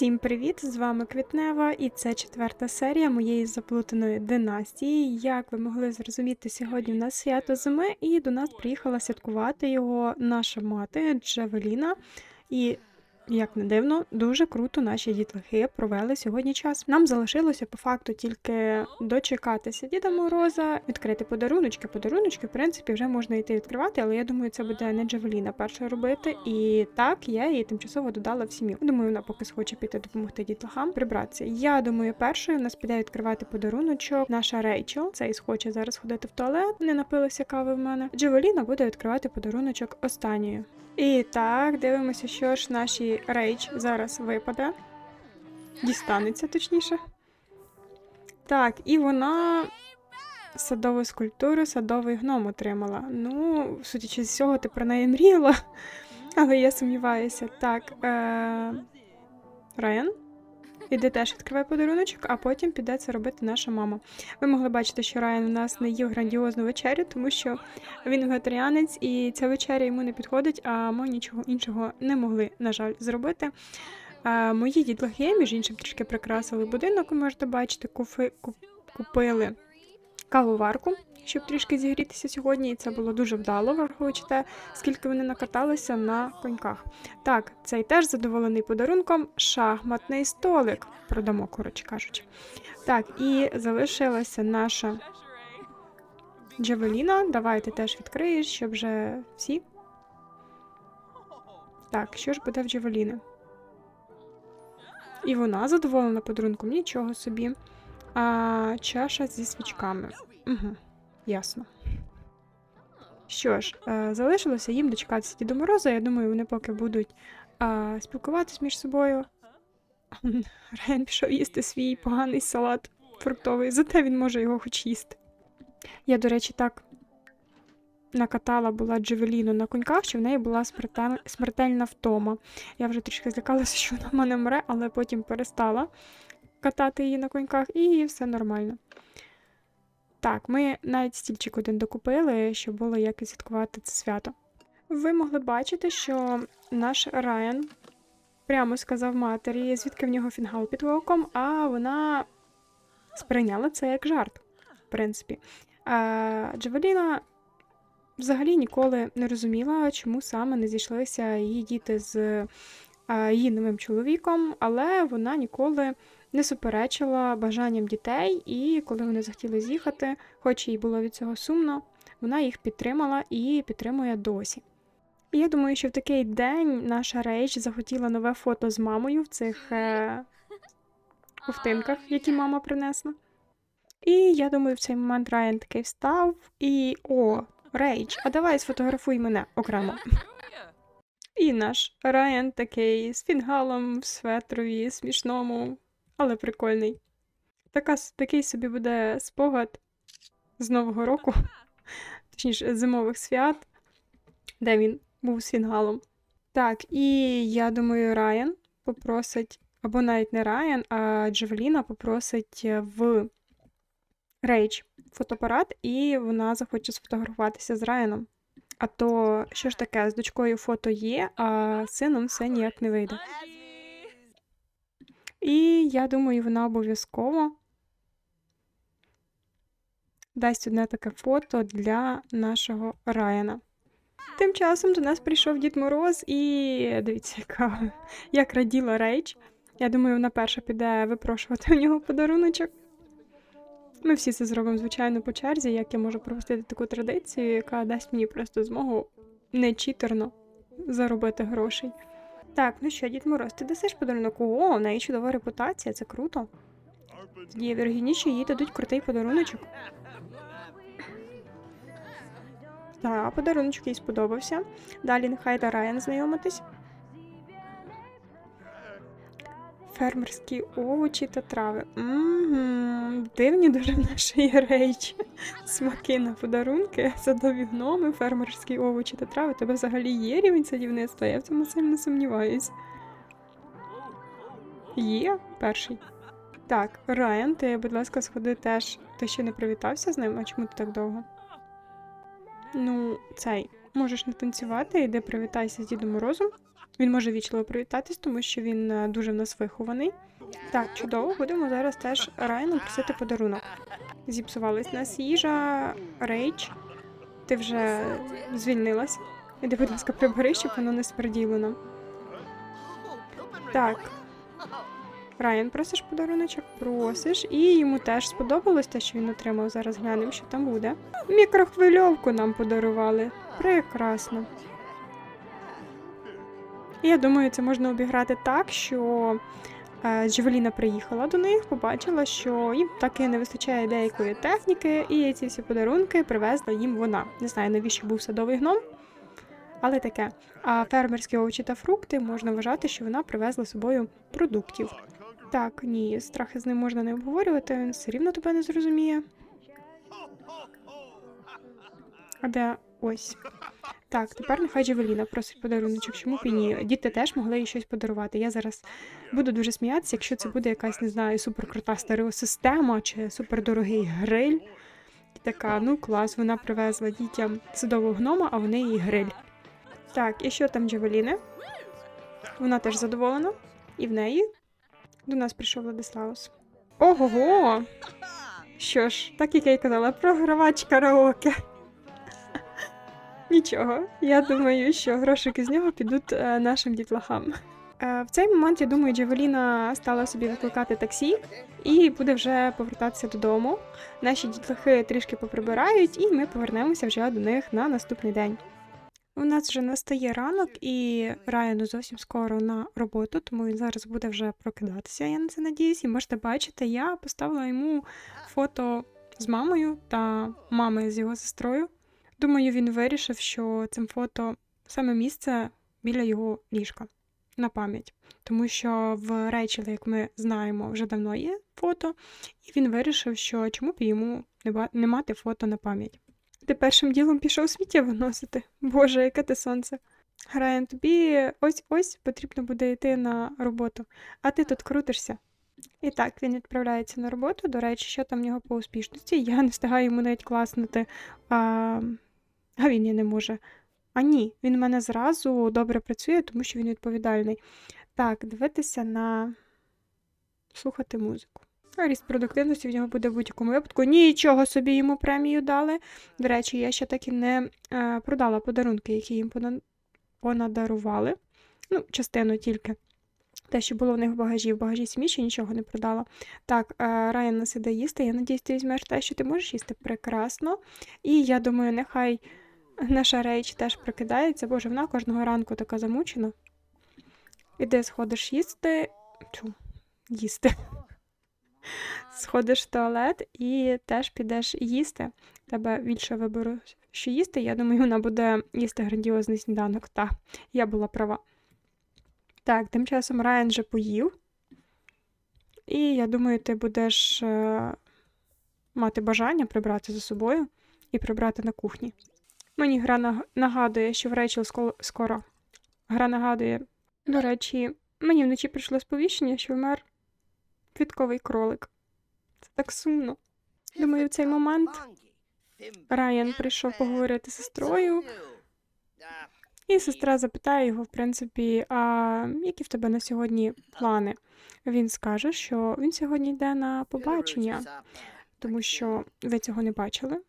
Всім привіт! З вами Квітнева, і це четверта серія моєї заплутаної династії. Як ви могли зрозуміти, сьогодні у нас свято зими, і до нас приїхала святкувати його наша мати Джавеліна. І як не дивно, дуже круто наші дітлахи провели сьогодні час. Нам залишилося по факту тільки дочекатися Діда Мороза, відкрити подаруночки. Подаруночки, в принципі, вже можна йти відкривати, але я думаю, це буде не Джавеліна перша робити. І так я її тимчасово додала в сім'ю. Думаю, вона поки схоче піти допомогти дітлахам прибратися. Я думаю, першою нас піде відкривати подаруночок. Наша Рейчел. Цей схоче зараз ходити в туалет, не напилася кави в мене. Джавеліна буде відкривати подаруночок останньою. І так, дивимося, що ж нашій рейдж зараз випаде. Дістанеться, точніше. Так, і вона садову скульптуру, садовий гном отримала. Ну, судячи з цього, ти про неї мріяла, але я сумніваюся. Так, е... Райан, іди теж відкриває подаруночок, а потім піде це робити наша мама. Ви могли бачити, що Райан у нас не їв грандіозну вечерю, тому що він вегетаріанець, і ця вечеря йому не підходить, а ми нічого іншого не могли, на жаль, зробити. Мої дітлахи, між іншим, трішки прикрасили будинок, ви можете бачити, куфи, куп, купили кавоварку, щоб трішки зігрітися сьогодні, і це було дуже вдало, враховуючи те, скільки вони накаталися на коньках. Так, цей теж задоволений подарунком шахматний столик. Продамо, коротше кажучи. Так, і залишилася наша Джавеліна. Давай ти теж відкриєш, щоб вже всі. Так, що ж буде в Джавеліни? І вона задоволена подарунком, нічого собі. А, чаша зі свічками. Угу, ясно. Що ж, е, залишилося їм дочекатися Діда Мороза. Я думаю, вони поки будуть е, спілкуватись між собою. Райан пішов їсти свій поганий салат фруктовий, зате він може його хоч їсти. Я, до речі, так накатала була Джевеліну на коньках, що в неї була смертель- смертельна втома. Я вже трішки злякалася, що вона в мене мре, але потім перестала катати її на коньках, і все нормально. Так, ми навіть стільчик один докупили, щоб було як святкувати це свято. Ви могли бачити, що наш Райан прямо сказав матері, звідки в нього фінгал під оком, а вона сприйняла це як жарт, в принципі. А Джавеліна взагалі ніколи не розуміла, чому саме не зійшлися її діти з її новим чоловіком, але вона ніколи не суперечила бажанням дітей, і коли вони захотіли з'їхати, хоч їй було від цього сумно, вона їх підтримала і підтримує досі. І я думаю, що в такий день наша Рейч захотіла нове фото з мамою в цих е... ковтинках, які мама принесла. І я думаю, в цей момент Райан такий встав і о, Рейч, а давай сфотографуй мене окремо. І наш Райан такий з фінгалом в светрові, смішному, але прикольний. Така, такий собі буде спогад з Нового року, точніше, зимових свят, де він був з фінгалом. Так, і я думаю, Райан попросить, або навіть не Райан, а Джавеліна попросить е, в Рейч фотоапарат, і вона захоче сфотографуватися з Райаном. А то що ж таке, з дочкою фото є, а з сином все ніяк не вийде. І я думаю, вона обов'язково дасть одне таке фото для нашого Райана. Тим часом до нас прийшов Дід Мороз, і дивіться, яка як раділа Рейч. Я думаю, вона перша піде випрошувати у нього подаруночок. Ми всі це зробимо, звичайно, по черзі, як я можу пропустити таку традицію, яка дасть мені просто змогу нечитерно заробити грошей. Так, ну що, Дід Мороз, ти дасиш подарунок? О, в неї чудова репутація, це круто. Тоді вірогідніше їй дадуть крутий подаруночок. Так, подаруночок їй сподобався. Далі нехай Райан знайомитись. Фермерські овочі та трави. Угу. Дивні дуже в нашої речі. Смаки на подарунки, садові гноми, фермерські овочі та трави. Тебе взагалі є рівень садівництва? Я в цьому сильно сумніваюсь. Є перший. Так, Райан, ти, будь ласка, сходи теж. Ти ще не привітався з ним, а чому ти так довго? Ну, цей. Можеш не танцювати, іди привітайся з Дідом Морозом. Він може вічливо привітатись, тому що він е, дуже в нас вихований. Так, чудово, будемо зараз теж Райану просити подарунок. Зіпсувалась нас їжа, рейдж. Ти вже звільнилась. Іди, будь ласка, прибери, щоб воно не смерділо нам. Так. Райан, просиш подаруночок? Просиш. І йому теж сподобалось те, що він отримав. Зараз глянемо, що там буде. Мікрохвильовку нам подарували. Прекрасно. Я думаю, це можна обіграти так, що е, Джевеліна приїхала до них, побачила, що їм таки не вистачає деякої техніки, і ці всі подарунки привезла їм вона. Не знаю, навіщо був садовий гном, але таке. А фермерські овочі та фрукти можна вважати, що вона привезла з собою продуктів. Так, ні, страхи з ним можна не обговорювати, він все рівно тебе не зрозуміє. А де ось. Так, тепер нехай Джевеліна просить подаруночок. Чому б і ні? Діти теж могли їй щось подарувати. Я зараз буду дуже сміятися, якщо це буде якась, не знаю, суперкрута стереосистема чи супердорогий гриль. І така, ну клас, вона привезла дітям садового гнома, а вони їй гриль. Так, і що там Джевеліни? Вона теж задоволена. І в неї до нас прийшов Владислаус. Ого-го! Що ж, так як я й казала, програвач караоке. Нічого, я думаю, що грошики з нього підуть е, нашим дітлахам. Е, в цей момент, я думаю, Джевеліна стала собі викликати таксі і буде вже повертатися додому. Наші дітлахи трішки поприбирають, і ми повернемося вже до них на наступний день. У нас вже настає ранок, і Райану зовсім скоро на роботу, тому він зараз буде вже прокидатися. Я на це надіюсь. І можете бачити, я поставила йому фото з мамою та мами з його сестрою. Думаю, він вирішив, що цим фото саме місце біля його ліжка на пам'ять. Тому що в Рейчела, як ми знаємо, вже давно є фото, і він вирішив, що чому б йому не, мати фото на пам'ять. Ти першим ділом пішов сміття виносити. Боже, яке ти сонце. Граєн, тобі ось ось потрібно буде йти на роботу, а ти тут крутишся. І так, він відправляється на роботу. До речі, що там в нього по успішності. Я не встигаю йому навіть класнути, а, а він і не може. А ні, він в мене зразу добре працює, тому що він відповідальний. Так, дивитися на слухати музику. А Ріст продуктивності в нього буде в будь-якому випадку. Нічого собі йому премію дали. До речі, я ще так і не е, продала подарунки, які їм понадарували. Ну, частину тільки. Те, що було в них в багажі. В багажі сім'ї ще нічого не продала. Так, е, Райан нас іде їсти. Я надіюсь, ти візьмеш те, що ти можеш їсти прекрасно. І я думаю, нехай наша рейч теж прокидається. Боже, вона кожного ранку така замучена. Іди сходиш їсти. Чу, їсти. Сходиш в туалет і теж підеш їсти. Тебе більше вибору, що їсти. Я думаю, вона буде їсти грандіозний сніданок. Та, я була права. Так, тим часом Райан вже поїв. І я думаю, ти будеш е, мати бажання прибрати за собою і прибрати на кухні. Мені гра наг- нагадує, що в Рейчел скоро. Гра нагадує, до речі, мені вночі прийшло сповіщення, що вмер квітковий кролик. Це так сумно. Думаю, в цей момент Райан прийшов поговорити з сестрою, і сестра запитає його, в принципі, а які в тебе на сьогодні плани? Він скаже, що він сьогодні йде на побачення, тому що ви цього не бачили.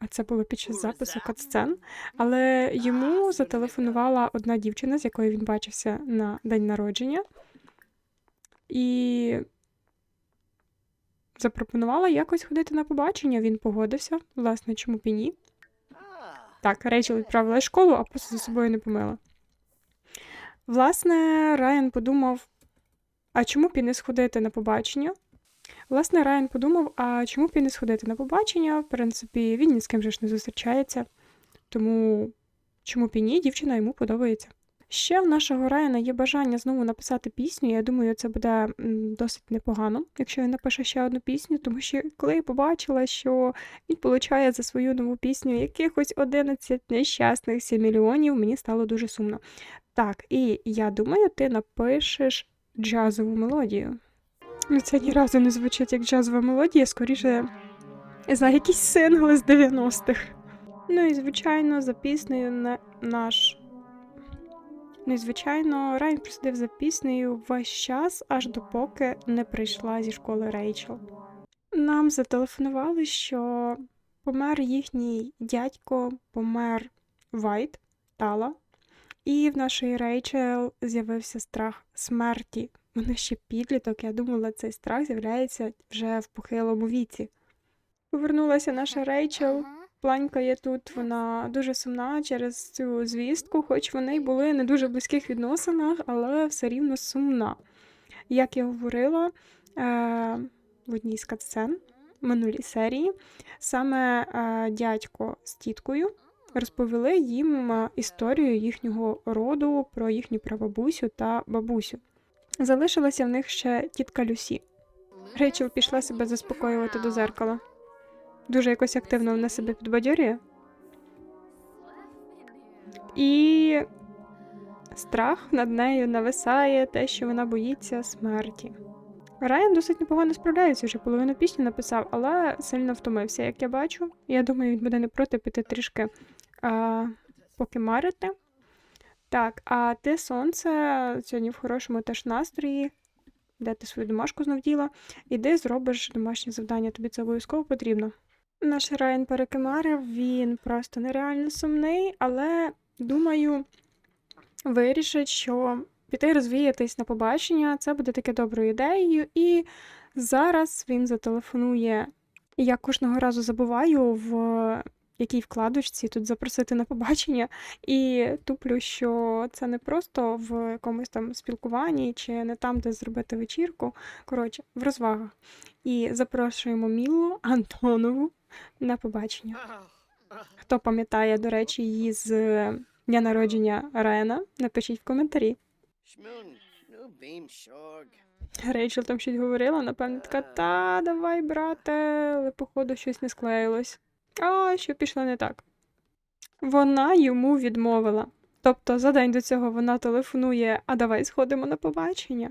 А це було під час запису катсцен. Але йому зателефонувала одна дівчина, з якою він бачився на день народження, і запропонувала якось ходити на побачення. Він погодився. Власне, чому б і ні? Так, Рейчел відправила школу, а просто за собою не помила. Власне, Райан подумав: а чому б і не сходити на побачення? Власне, Райан подумав, а чому б і не сходити на побачення? В принципі, він ні з ким же ж не зустрічається. Тому чому б і ні, дівчина йому подобається. Ще в нашого Райана є бажання знову написати пісню. Я думаю, це буде досить непогано, якщо він напише ще одну пісню, тому що коли я побачила, що він получає за свою нову пісню якихось 11 нещасних 7 мільйонів, мені стало дуже сумно. Так, і я думаю, ти напишеш джазову мелодію. Ну, це ні разу не звучить як джазова мелодія, скоріше, знаю, якісь сингли з 90-х. Ну і звичайно, за піснею на наш. Ну і звичайно, Райан просидив за піснею весь час, аж допоки не прийшла зі школи Рейчел. Нам зателефонували, що помер їхній дядько, помер Вайт, Тала, і в нашої Рейчел з'явився страх смерті. Вона ще підліток, я думала, цей страх з'являється вже в похилому віці. Повернулася наша Рейчел, планькає тут, вона дуже сумна через цю звістку, хоч вони й були не дуже близьких відносинах, але все рівно сумна. Як я говорила е, в одній з катсцен минулій серії, саме е, дядько з тіткою розповіли їм е, історію їхнього роду про їхню прабабусю та бабусю. Залишилася в них ще тітка Люсі. Рейчел пішла себе заспокоювати до зеркала. Дуже якось активно вона себе підбадьорює. І страх над нею нависає те, що вона боїться смерті. Райан досить непогано справляється, вже половину пісні написав, але сильно втомився, як я бачу. Я думаю, він буде не проти піти трішки а, поки марити. Так, а ти сонце сьогодні в хорошому теж настрої, де ти свою домашку знов діла, іди зробиш домашнє завдання, тобі це обов'язково потрібно. Наш Райан перекимарив, він просто нереально сумний, але думаю, вирішить, що піти розвіятись на побачення це буде таке доброю ідеєю. І зараз він зателефонує. Я кожного разу забуваю, в якій вкладочці тут запросити на побачення, і туплю, що це не просто в якомусь там спілкуванні чи не там, де зробити вечірку. Коротше, в розвагах. І запрошуємо Мілу Антонову на побачення. Хто пам'ятає, до речі, її з дня народження Рена, напишіть в коментарі. Рейчел там щось говорила, напевно, така, та, давай, брате, але походу щось не склеїлось. А, що пішло не так. Вона йому відмовила. Тобто за день до цього вона телефонує, а давай сходимо на побачення.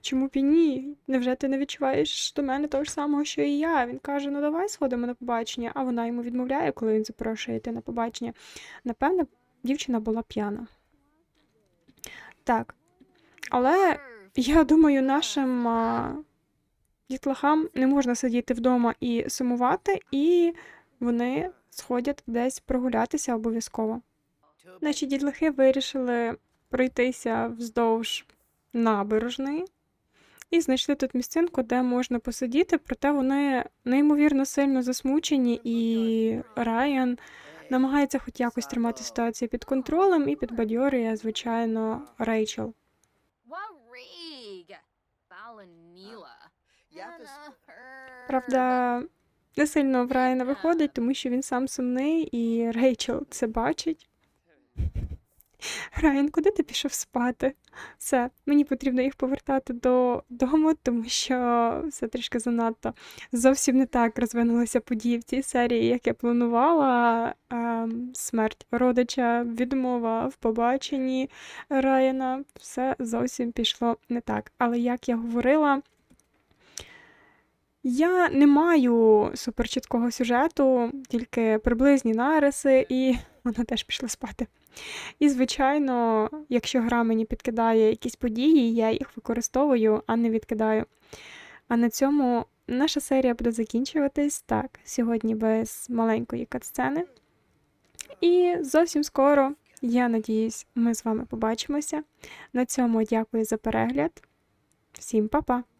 Чому б і ні? Невже ти не відчуваєш до мене того ж самого, що і я? Він каже, ну давай сходимо на побачення, а вона йому відмовляє, коли він запрошує йти на побачення. Напевне, дівчина була п'яна. Так. Але я думаю, нашим дітлахам не можна сидіти вдома і сумувати, і вони сходять десь прогулятися обов'язково. Наші дітлахи вирішили пройтися вздовж набережної і знайшли тут місцинку, де можна посидіти, проте вони неймовірно сильно засмучені, і Райан намагається хоч якось тримати ситуацію під контролем і підбадьорює, звичайно, Рейчел. Правда, не сильно в Райана виходить, тому що він сам сумний, і Рейчел це бачить. Райан, куди ти пішов спати? Все, мені потрібно їх повертати додому, тому що все трішки занадто зовсім не так розвинулися події в цій серії, як я планувала. Ем, смерть родича, відмова в побаченні Райана, все зовсім пішло не так. Але як я говорила, я не маю суперчіткого сюжету, тільки приблизні нариси, і вона теж пішла спати. І, звичайно, якщо гра мені підкидає якісь події, я їх використовую, а не відкидаю. А на цьому наша серія буде закінчуватись так, сьогодні без маленької катсцени. І зовсім скоро, я надіюсь, ми з вами побачимося. На цьому дякую за перегляд. Всім па-па!